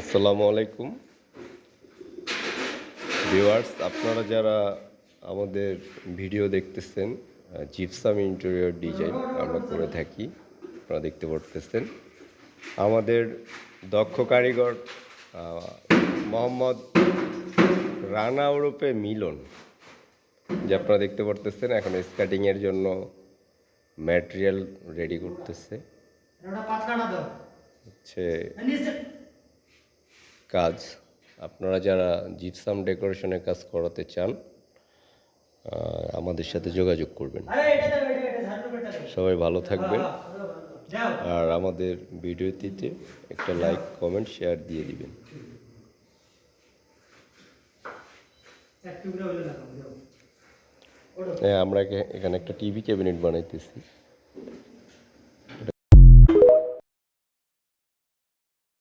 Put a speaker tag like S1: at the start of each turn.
S1: আসসালামু আলাইকুম। ভিউয়ার্স আপনারা যারা আমাদের ভিডিও দেখতেছেন জিপসাম ইন্টেরিয়র ডিজাইন আমরা করে থাকি আপনারা দেখতে পারতেছেন। আমাদের দক্ষ কারিগর মোহাম্মদ রানা ওরূপে মিলন যে আপনারা দেখতে পারতেছেন এখন স্কাটিংয়ের জন্য ম্যাটেরিয়াল রেডি করতেছে। হচ্ছে কাজ আপনারা যারা জিপসাম ডেকোরেশনের কাজ করাতে চান আমাদের সাথে যোগাযোগ করবেন। সবাই ভালো থাকবেন। আর আমাদের ভিডিওটিতে একটা লাইক কমেন্ট শেয়ার দিয়ে দিবেন। হ্যাঁ আমরা এখানে একটা টিভি ক্যাবিনেট বানাইতেছি।